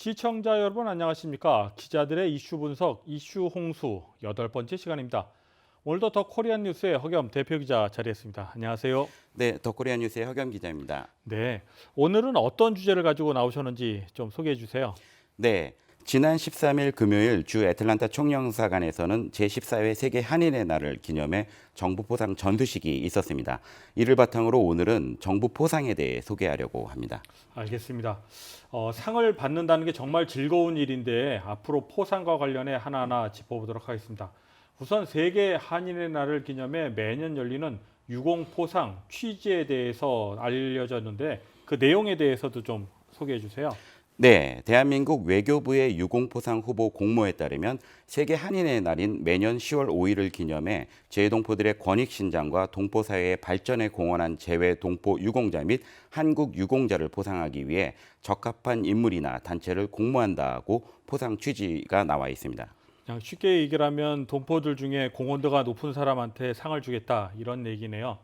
시청자 여러분 안녕하십니까? 기자들의 이슈 분석 이슈 홍수 여덟 번째 시간입니다. 오늘도 더 코리안 뉴스의 허겸 대표 기자 자리했습니다. 안녕하세요. 네, 더 코리아 뉴스의 허겸 기자입니다. 네, 오늘은 어떤 주제를 가지고 나오셨는지 좀 소개해 주세요. 네, 지난 13일 금요일 주 애틀란타 총영사관에서는 제14회 세계 한인의 날을 기념해 정부 포상 전투식이 있었습니다. 이를 바탕으로 오늘은 정부 포상에 대해 소개하려고 합니다. 알겠습니다. 어, 상을 받는다는 게 정말 즐거운 일인데 앞으로 포상과 관련해 하나하나 짚어보도록 하겠습니다. 우선 세계 한인의 날을 기념해 매년 열리는 유공 포상 취지에 대해서 알려졌는데 그 내용에 대해서도 좀 소개해 주세요. 네, 대한민국 외교부의 유공포상 후보 공모에 따르면 세계 한인의 날인 매년 10월 5일을 기념해 재동포들의 권익 신장과 동포 사회의 발전에 공헌한 재외 동포 유공자 및 한국 유공자를 포상하기 위해 적합한 인물이나 단체를 공모한다고 포상 취지가 나와 있습니다. 쉽게 얘기를 하면 동포들 중에 공헌도가 높은 사람한테 상을 주겠다 이런 얘기네요.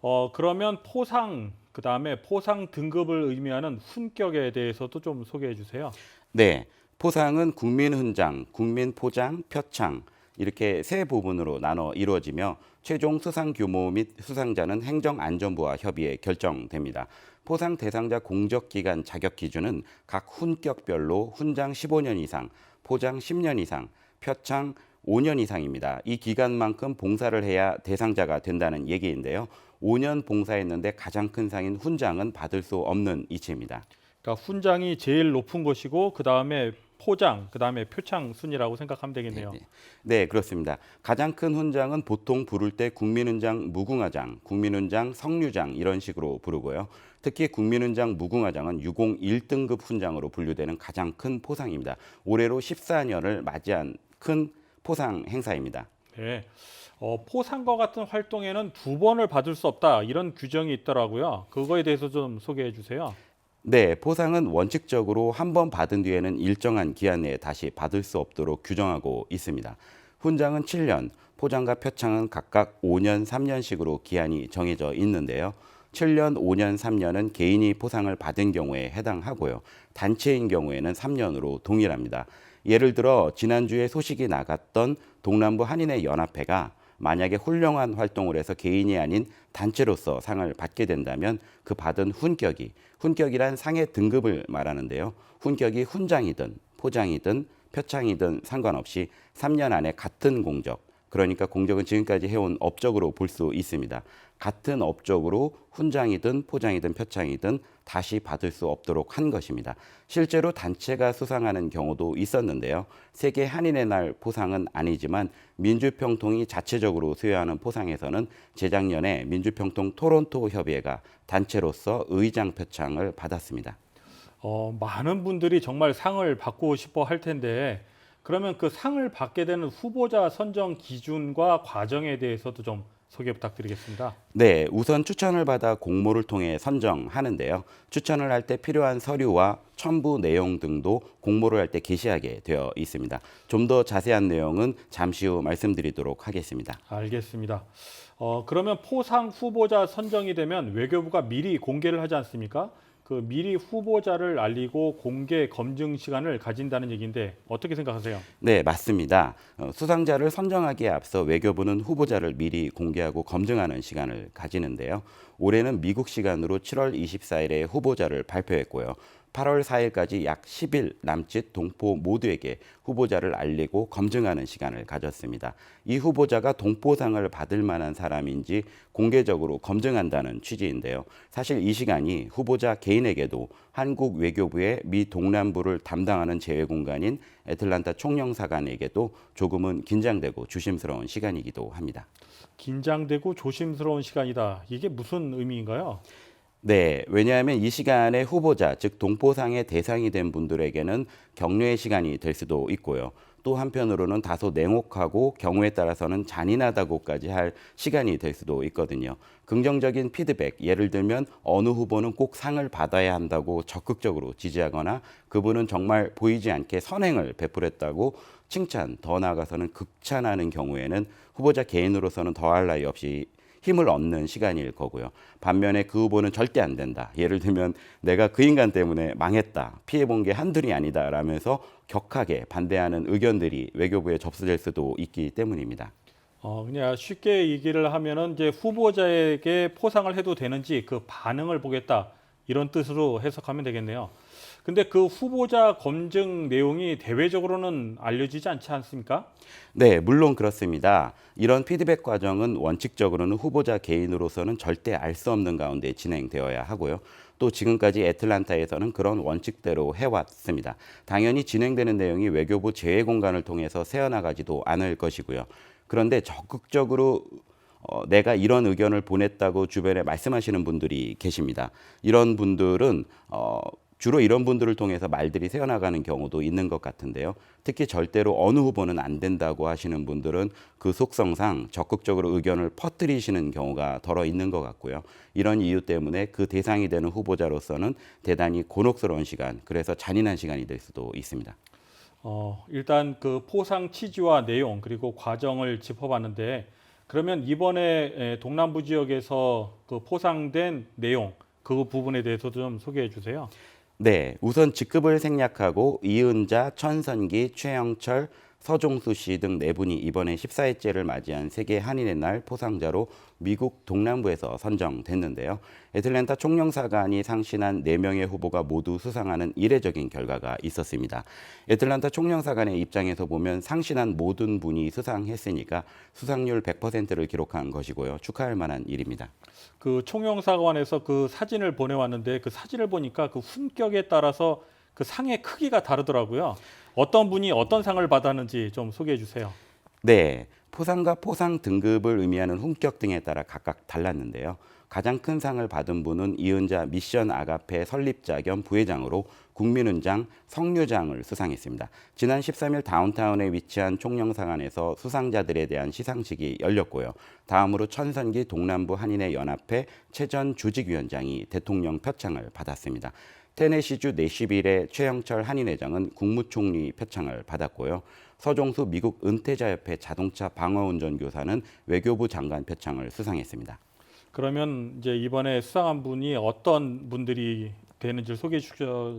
어, 그러면 포상 그 다음에 포상 등급을 의미하는 훈격에 대해서도 좀 소개해 주세요. 네, 포상은 국민훈장, 국민포장, 표창 이렇게 세 부분으로 나눠 이루어지며 최종 수상 규모 및 수상자는 행정안전부와 협의해 결정됩니다. 포상 대상자 공적 기간 자격 기준은 각 훈격별로 훈장 15년 이상, 포장 10년 이상, 표창 5년 이상입니다. 이 기간만큼 봉사를 해야 대상자가 된다는 얘기인데요. 5년 봉사했는데 가장 큰 상인 훈장은 받을 수 없는 이치입니다. 그러니까 훈장이 제일 높은 것이고 그 다음에 포장, 그 다음에 표창 순이라고 생각하면 되겠네요. 네, 네, 그렇습니다. 가장 큰 훈장은 보통 부를 때 국민훈장 무궁화장, 국민훈장 성류장 이런 식으로 부르고요. 특히 국민훈장 무궁화장은 유공 1등급 훈장으로 분류되는 가장 큰 포상입니다. 올해로 14년을 맞이한 큰 포상 행사입니다. 네. 어, 포상과 같은 활동에는 두 번을 받을 수 없다 이런 규정이 있더라고요. 그거에 대해서 좀 소개해 주세요. 네, 포상은 원칙적으로 한 번 받은 뒤에는 일정한 기한 내에 다시 받을 수 없도록 규정하고 있습니다. 훈장은 7년, 포장과 표창은 각각 5년, 3년씩으로 기한이 정해져 있는데요. 7년, 5년, 3년은 개인이 포상을 받은 경우에 해당하고요. 단체인 경우에는 3년으로 동일합니다. 예를 들어 지난주에 소식이 나갔던 동남부 한인의 연합회가 만약에 훌륭한 활동을 해서 개인이 아닌 단체로서 상을 받게 된다면 그 받은 훈격이 훈격이란 상의 등급을 말하는데요. 훈격이 훈장이든 포장이든 표창이든 상관없이 3년 안에 같은 공적 그러니까 공적은 지금까지 해온 업적으로 볼 수 있습니다. 같은 업적으로 훈장이든 포장이든 표창이든 다시 받을 수 없도록 한 것입니다. 실제로 단체가 수상하는 경우도 있었는데요. 세계 한인의 날 포상은 아니지만 민주평통이 자체적으로 수여하는 포상에서는 재작년에 민주평통 토론토 협의회가 단체로서 의장 표창을 받았습니다. 어, 많은 분들이 정말 상을 받고 싶어 할 텐데 그러면 그 상을 받게 되는 후보자 선정 기준과 과정에 대해서도 좀 소개 부탁드리겠습니다. 네, 우선 추천을 받아 공모를 통해 선정하는데요. 추천을 할 때 필요한 서류와 첨부 내용 등도 공모를 할 때 게시하게 되어 있습니다. 좀 더 자세한 내용은 잠시 후 말씀드리도록 하겠습니다. 알겠습니다. 어, 그러면 포상 후보자 선정이 되면 외교부가 미리 공개를 하지 않습니까? 그 미리 후보자를 알리고 공개 검증 시간을 가진다는 얘기인데 어떻게 생각하세요? 네, 맞습니다. 어, 수상자를 선정하기에 앞서 외교부는 후보자를 미리 공개하고 검증하는 시간을 가지는데요. 올해는 미국 시간으로 7월 24일에 후보자를 발표했고요. 8월 4일까지 약 10일 남짓 동포 모두에게 후보자를 알리고 검증하는 시간을 가졌습니다. 이 후보자가 동포상을 받을 만한 사람인지 공개적으로 검증한다는 취지인데요. 사실 이 시간이 후보자 개인에게도 한국 외교부의 미 동남부를 담당하는 제외 공간인 애틀란타 총영사관에게도 조금은 긴장되고 조심스러운 시간이기도 합니다. 긴장되고 조심스러운 시간이다. 이게 무슨 의미인가요? 네, 왜냐하면 이 시간에 후보자, 즉 동포상의 대상이 된 분들에게는 격려의 시간이 될 수도 있고요. 또 한편으로는 다소 냉혹하고 경우에 따라서는 잔인하다고까지 할 시간이 될 수도 있거든요. 긍정적인 피드백, 예를 들면 어느 후보는 꼭 상을 받아야 한다고 적극적으로 지지하거나 그분은 정말 보이지 않게 선행을 베풀었다고 칭찬, 더 나아가서는 극찬하는 경우에는 후보자 개인으로서는 더할 나위 없이 힘을 얻는 시간일 거고요. 반면에 그 후보는 절대 안 된다. 예를 들면 내가 그 인간 때문에 망했다. 피해 본 게 한둘이 아니다. 라면서 격하게 반대하는 의견들이 외교부에 접수될 수도 있기 때문입니다. 어, 그냥 쉽게 얘기를 하면은 이제 후보자에게 포상을 해도 되는지 그 반응을 보겠다 이런 뜻으로 해석하면 되겠네요. 근데 그 후보자 검증 내용이 대외적으로는 알려지지 않지 않습니까? 네, 물론 그렇습니다. 이런 피드백 과정은 원칙적으로는 후보자 개인으로서는 절대 알 수 없는 가운데 진행되어야 하고요. 또 지금까지 애틀란타에서는 그런 원칙대로 해왔습니다. 당연히 진행되는 내용이 외교부 제외 공간을 통해서 새어나가지도 않을 것이고요. 그런데 적극적으로 어, 내가 이런 의견을 보냈다고 주변에 말씀하시는 분들이 계십니다. 이런 분들은 어, 주로 이런 분들을 통해서 말들이 새어나가는 경우도 있는 것 같은데요. 특히 절대로 어느 후보는 안 된다고 하시는 분들은 그 속성상 적극적으로 의견을 퍼뜨리시는 경우가 덜어 있는 것 같고요. 이런 이유 때문에 그 대상이 되는 후보자로서는 대단히 곤혹스러운 시간, 그래서 잔인한 시간이 될 수도 있습니다. 어, 일단 그 포상 취지와 내용 그리고 과정을 짚어봤는데 그러면 이번에 에, 동남부 지역에서 그 포상된 내용 그 부분에 대해서도 좀 소개해 주세요. 네, 우선 직급을 생략하고 이은자, 천선기, 최영철, 서종수 씨 등 네 분이 이번에 14회째를 맞이한 세계 한인의 날 포상자로 미국 동남부에서 선정됐는데요. 애틀랜타 총영사관이 상신한 네명의 후보가 모두 수상하는 이례적인 결과가 있었습니다. 애틀란타 총영사관의 입장에서 보면 상신한 모든 분이 수상했으니까 수상률 100%를 기록한 것이고요. 축하할 만한 일입니다. 그 총영사관에서 그 사진을 보내왔는데 그 사진을 보니까 그 훈격에 따라서 그 상의 크기가 다르더라고요. 어떤 분이 어떤 상을 받았는지 좀 소개해 주세요. 네, 포상과 포상 등급을 의미하는 훈격 등에 따라 각각 달랐는데요. 가장 큰 상을 받은 분은 이은자 미션 아가페 설립자 겸 부회장으로 국민훈장 성류장을 수상했습니다. 지난 13일 다운타운에 위치한 총영사관에서 수상자들에 대한 시상식이 열렸고요. 다음으로 천선기 동남부 한인의 연합회 최전 조직위원장이 대통령 표창을 받았습니다. 테네시주 내시빌의 최영철 한인회장은 국무총리 표창을 받았고요. 서종수 미국 은퇴자협회 자동차 방어운전 교사는 외교부 장관 표창을 수상했습니다. 그러면 이제 이번에 수상한 분이 어떤 분들이 되는지를 소개해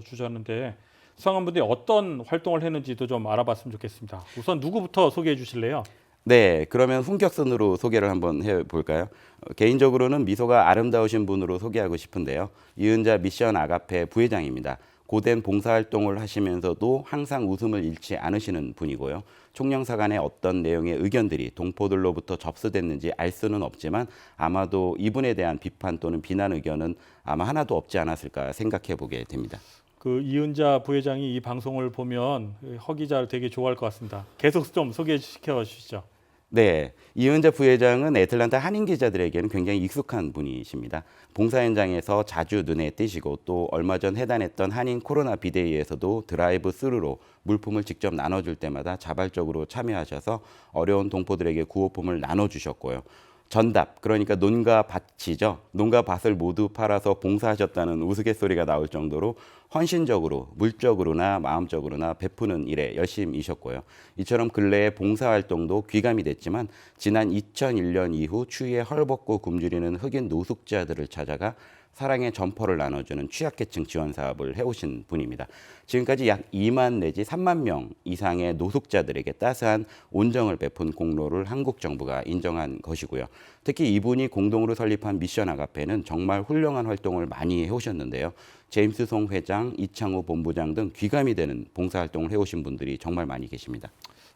주셨는데 수상한 분들이 어떤 활동을 했는지도 좀 알아봤으면 좋겠습니다. 우선 누구부터 소개해 주실래요? 네, 그러면 훈격순으로 소개를 한번 해볼까요? 어, 개인적으로는 미소가 아름다우신 분으로 소개하고 싶은데요. 이은자 미션 아가페 부회장입니다. 고된 봉사활동을 하시면서도 항상 웃음을 잃지 않으시는 분이고요. 총영사관의 어떤 내용의 의견들이 동포들로부터 접수됐는지 알 수는 없지만 아마도 이분에 대한 비판 또는 비난 의견은 아마 하나도 없지 않았을까 생각해 보게 됩니다. 그 이은자 부회장이 이 방송을 보면 허 기자를 되게 좋아할 것 같습니다. 계속 좀 소개 시켜 주시죠. 네, 이은자 부회장은 애틀란타 한인 기자들에게는 굉장히 익숙한 분이십니다. 봉사 현장에서 자주 눈에 띄시고 또 얼마 전 해단했던 한인 코로나 비대위에서도 드라이브 스루로 물품을 직접 나눠줄 때마다 자발적으로 참여하셔서 어려운 동포들에게 구호품을 나눠주셨고요. 전답 그러니까 논과 밭이죠. 논과 밭을 모두 팔아서 봉사하셨다는 우스갯소리가 나올 정도로 헌신적으로 물적으로나 마음적으로나 베푸는 일에 열심이셨고요. 이처럼 근래에 봉사활동도 귀감이 됐지만 지난 2001년 이후 추위에 헐벗고 굶주리는 흑인 노숙자들을 찾아가 사랑의 점퍼를 나눠주는 취약계층 지원 사업을 해오신 분입니다. 지금까지 약 2만 내지 3만 명 이상의 노숙자들에게 따스한 온정을 베푼 공로를 한국 정부가 인정한 것이고요. 특히 이분이 공동으로 설립한 미션 아가페는 정말 훌륭한 활동을 많이 해오셨는데요. 제임스 송 회장, 이창호 본부장 등 귀감이 되는 봉사활동을 해오신 분들이 정말 많이 계십니다.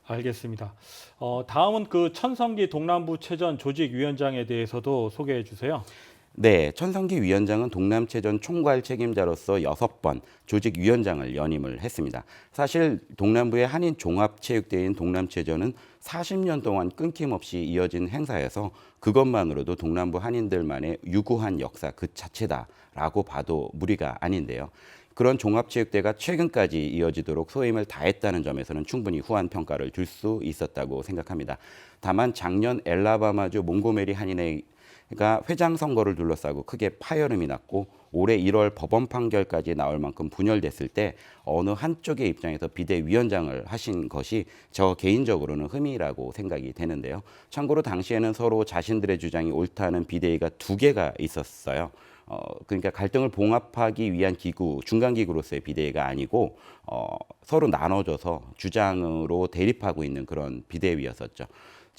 알겠습니다. 어, 다음은 그 천성기 동남부 체전 조직위원장에 대해서도 소개해 주세요. 네, 천성기 위원장은 동남체전 총괄 책임자로서 여섯 번 조직위원장을 연임을 했습니다. 사실 동남부의 한인 종합체육대회인 동남체전은 40년 동안 끊김없이 이어진 행사여서 그것만으로도 동남부 한인들만의 유구한 역사 그 자체다라고 봐도 무리가 아닌데요. 그런 종합체육대가 최근까지 이어지도록 소임을 다했다는 점에서는 충분히 후한 평가를 줄 수 있었다고 생각합니다. 다만 작년 엘라바마주 몽고메리 한인의 그러니까 회장 선거를 둘러싸고 크게 파열음이 났고 올해 1월 법원 판결까지 나올 만큼 분열됐을 때 어느 한쪽의 입장에서 비대위원장을 하신 것이 저 개인적으로는 흠이라고 생각이 되는데요. 참고로 당시에는 서로 자신들의 주장이 옳다는 비대위가 두 개가 있었어요. 어, 그러니까 갈등을 봉합하기 위한 기구, 중간 기구로서의 비대위가 아니고 어, 서로 나눠져서 주장으로 대립하고 있는 그런 비대위였었죠.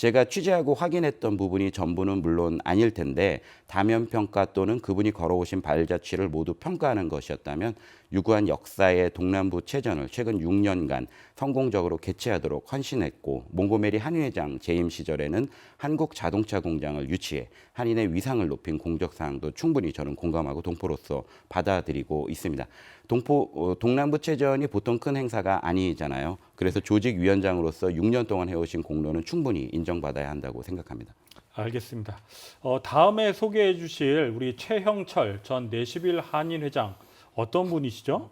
제가 취재하고 확인했던 부분이 전부는 물론 아닐 텐데 다면 평가 또는 그분이 걸어오신 발자취를 모두 평가하는 것이었다면 유구한 역사의 동남부 체전을 최근 6년간 성공적으로 개최하도록 헌신했고 몽고메리 한인회장 재임 시절에는 한국 자동차 공장을 유치해 한인의 위상을 높인 공적 사항도 충분히 저는 공감하고 동포로서 받아들이고 있습니다. 동포 어, 동남부 체전이 보통 큰 행사가 아니잖아요. 그래서 조직 위원장으로서 6년 동안 해오신 공로는 충분히 인정받아야 한다고 생각합니다. 알겠습니다. 어, 다음에 소개해 주실 우리 최형철 전 내시빌 한인 회장 어떤 분이시죠?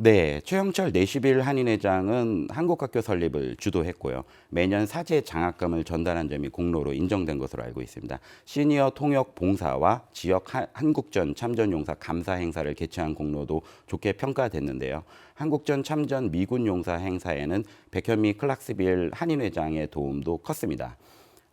네, 최영철 내시빌 한인회장은 한국학교 설립을 주도했고요. 매년 사제 장학금을 전달한 점이 공로로 인정된 것으로 알고 있습니다. 시니어 통역 봉사와 지역 한- 한국전 참전용사 감사 행사를 개최한 공로도 좋게 평가됐는데요. 한국전 참전 미군 용사 행사에는 백현미 클락스빌 한인회장의 도움도 컸습니다.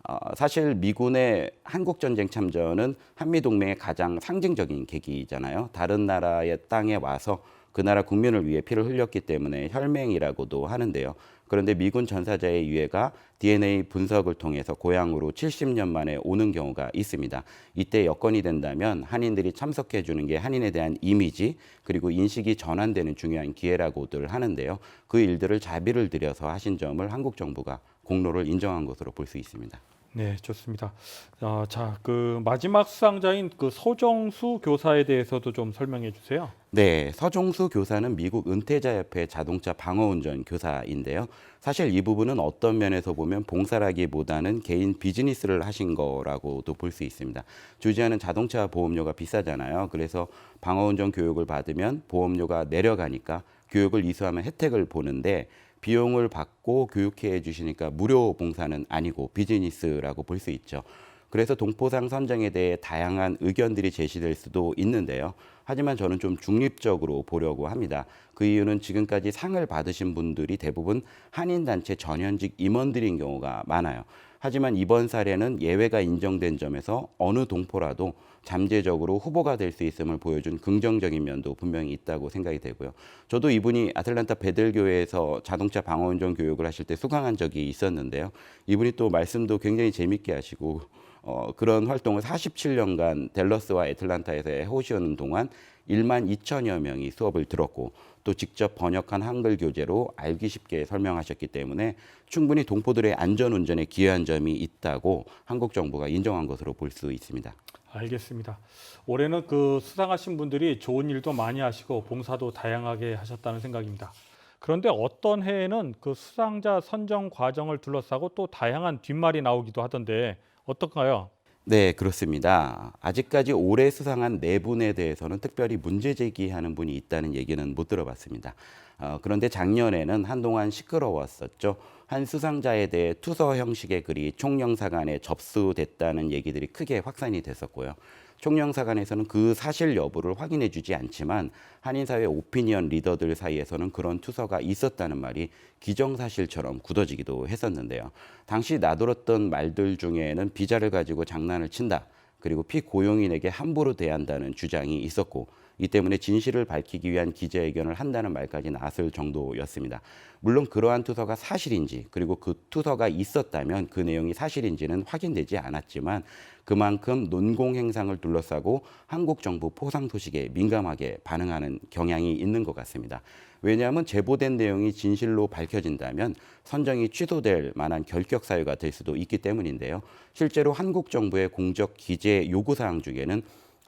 어, 사실 미군의 한국 전쟁 참전은 한미 동맹의 가장 상징적인 계기잖아요. 다른 나라의 땅에 와서 그 나라 국민을 위해 피를 흘렸기 때문에 혈맹이라고도 하는데요. 그런데 미군 전사자의 유해가 DNA 분석을 통해서 고향으로 70년 만에 오는 경우가 있습니다. 이때 여건이 된다면 한인들이 참석해 주는 게 한인에 대한 이미지 그리고 인식이 전환되는 중요한 기회라고들 하는데요. 그 일들을 자비를 들여서 하신 점을 한국 정부가 공로를 인정한 것으로 볼 수 있습니다. 네, 좋습니다. 어, 자, 그 마지막 수상자인 그 서정수 교사에 대해서도 좀 설명해 주세요. 네, 서종수 교사는 미국 은퇴자협회 자동차 방어운전 교사인데요. 사실 이 부분은 어떤 면에서 보면 봉사라기보다는 개인 비즈니스를 하신 거라고도 볼 수 있습니다. 조지아는 자동차 보험료가 비싸잖아요. 그래서 방어운전 교육을 받으면 보험료가 내려가니까 교육을 이수하면 혜택을 보는데 비용을 받고 교육해 주시니까 무료 봉사는 아니고 비즈니스라고 볼 수 있죠. 그래서 동포상 선정에 대해 다양한 의견들이 제시될 수도 있는데요. 하지만 저는 좀 중립적으로 보려고 합니다. 그 이유는 지금까지 상을 받으신 분들이 대부분 한인단체 전현직 임원들인 경우가 많아요. 하지만 이번 사례는 예외가 인정된 점에서 어느 동포라도 잠재적으로 후보가 될 수 있음을 보여준 긍정적인 면도 분명히 있다고 생각이 되고요. 저도 이분이 아틀란타 베들교회에서 자동차 방어 운전 교육을 하실 때 수강한 적이 있었는데요. 이분이 또 말씀도 굉장히 재밌게 하시고 어, 그런 활동을 47년간 댈러스와 애틀란타에서 해오시는 동안 1만 2천여 명이 수업을 들었고 또 직접 번역한 한글 교재로 알기 쉽게 설명하셨기 때문에 충분히 동포들의 안전 운전에 기여한 점이 있다고 한국 정부가 인정한 것으로 볼 수 있습니다. 알겠습니다. 올해는 그 수상하신 분들이 좋은 일도 많이 하시고 봉사도 다양하게 하셨다는 생각입니다. 그런데 어떤 해에는 그 수상자 선정 과정을 둘러싸고 또 다양한 뒷말이 나오기도 하던데 어떨까요? 네, 그렇습니다. 아직까지 올해 수상한 네 분에 대해서는 특별히 문제 제기하는 분이 있다는 얘기는 못 들어봤습니다. 어, 그런데 작년에는 한동안 시끄러웠었죠. 한 수상자에 대해 투서 형식의 글이 총영사관에 접수됐다는 얘기들이 크게 확산이 됐었고요. 총영사관에서는 그 사실 여부를 확인해 주지 않지만 한인사회 오피니언 리더들 사이에서는 그런 투서가 있었다는 말이 기정사실처럼 굳어지기도 했었는데요. 당시 나돌았던 말들 중에는 비자를 가지고 장난을 친다. 그리고 피고용인에게 함부로 대한다는 주장이 있었고 이 때문에 진실을 밝히기 위한 기자회견을 한다는 말까지 나왔을 정도였습니다. 물론 그러한 투서가 사실인지 그리고 그 투서가 있었다면 그 내용이 사실인지는 확인되지 않았지만 그만큼 논공 행상을 둘러싸고 한국 정부 포상 소식에 민감하게 반응하는 경향이 있는 것 같습니다. 왜냐하면 제보된 내용이 진실로 밝혀진다면 선정이 취소될 만한 결격 사유가 될 수도 있기 때문인데요. 실제로 한국 정부의 공적 기재 요구 사항 중에는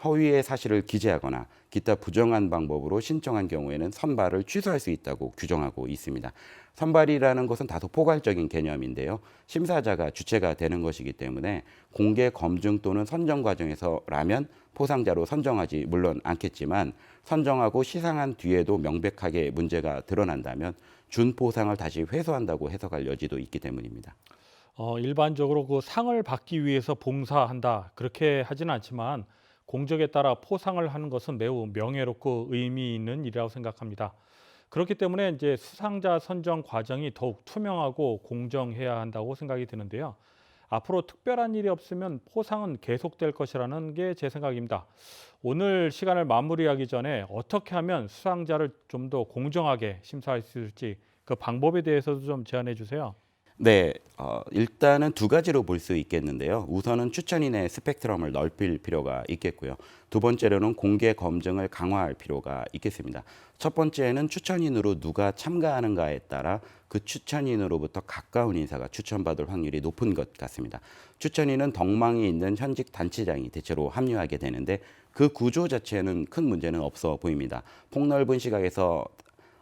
허위의 사실을 기재하거나 기타 부정한 방법으로 신청한 경우에는 선발을 취소할 수 있다고 규정하고 있습니다. 선발이라는 것은 다소 포괄적인 개념인데요. 심사자가 주체가 되는 것이기 때문에 공개 검증 또는 선정 과정에서라면 포상자로 선정하지 물론 않겠지만 선정하고 시상한 뒤에도 명백하게 문제가 드러난다면 준 포상을 다시 회수한다고 해석할 여지도 있기 때문입니다. 어, 일반적으로 그 상을 받기 위해서 봉사한다 그렇게 하지는 않지만 공적에 따라 포상을 하는 것은 매우 명예롭고 의미 있는 일이라고 생각합니다. 그렇기 때문에 이제 수상자 선정 과정이 더욱 투명하고 공정해야 한다고 생각이 드는데요. 앞으로 특별한 일이 없으면 포상은 계속될 것이라는 게 제 생각입니다. 오늘 시간을 마무리하기 전에 어떻게 하면 수상자를 좀 더 공정하게 심사할 수 있을지 그 방법에 대해서도 좀 제안해 주세요. 네, 어, 일단은 두 가지로 볼 수 있겠는데요. 우선은 추천인의 스펙트럼을 넓힐 필요가 있겠고요. 두 번째로는 공개 검증을 강화할 필요가 있겠습니다. 첫 번째는 추천인으로 누가 참가하는가에 따라 그 추천인으로부터 가까운 인사가 추천받을 확률이 높은 것 같습니다. 추천인은 덕망이 있는 현직 단체장이 대체로 합류하게 되는데 그 구조 자체는 큰 문제는 없어 보입니다. 폭넓은 시각에서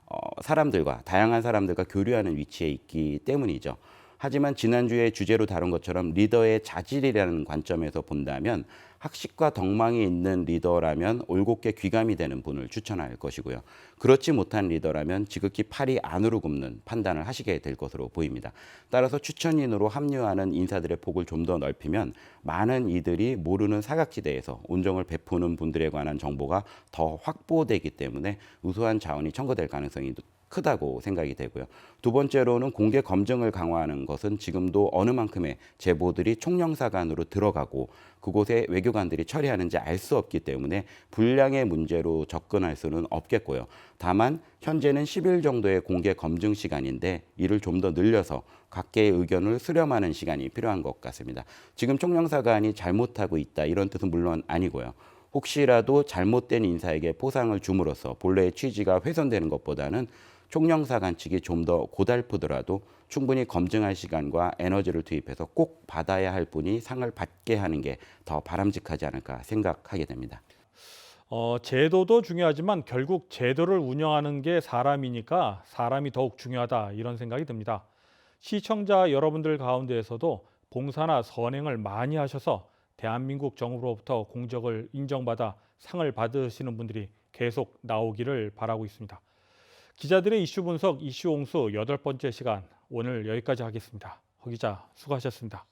어, 사람들과 다양한 사람들과 교류하는 위치에 있기 때문이죠. 하지만 지난주에 주제로 다룬 것처럼 리더의 자질이라는 관점에서 본다면 학식과 덕망이 있는 리더라면 올곧게 귀감이 되는 분을 추천할 것이고요. 그렇지 못한 리더라면 지극히 팔이 안으로 굽는 판단을 하시게 될 것으로 보입니다. 따라서 추천인으로 합류하는 인사들의 폭을 좀 더 넓히면 많은 이들이 모르는 사각지대에서 온정을 베푸는 분들에 관한 정보가 더 확보되기 때문에 우수한 자원이 청구될 가능성이 크다고 생각이 되고요. 두 번째로는 공개 검증을 강화하는 것은 지금도 어느 만큼의 제보들이 총영사관으로 들어가고 그곳에 외교관들이 처리하는지 알 수 없기 때문에 분량의 문제로 접근할 수는 없겠고요. 다만 현재는 10일 정도의 공개 검증 시간인데 이를 좀 더 늘려서 각계의 의견을 수렴하는 시간이 필요한 것 같습니다. 지금 총영사관이 잘못하고 있다 이런 뜻은 물론 아니고요. 혹시라도 잘못된 인사에게 포상을 줌으로써 본래의 취지가 훼손되는 것보다는 총영사 관 측이 좀 더 고달프더라도 충분히 검증할 시간과 에너지를 투입해서 꼭 받아야 할 분이 상을 받게 하는 게 더 바람직하지 않을까 생각하게 됩니다. 어, 제도도 중요하지만 결국 제도를 운영하는 게 사람이니까 사람이 더욱 중요하다 이런 생각이 듭니다. 시청자 여러분들 가운데에서도 봉사나 선행을 많이 하셔서 대한민국 정부로부터 공적을 인정받아 상을 받으시는 분들이 계속 나오기를 바라고 있습니다. 기자들의 이슈 분석 이슈 옹수 여덟 번째 시간 오늘 여기까지 하겠습니다. 허 기자 수고하셨습니다.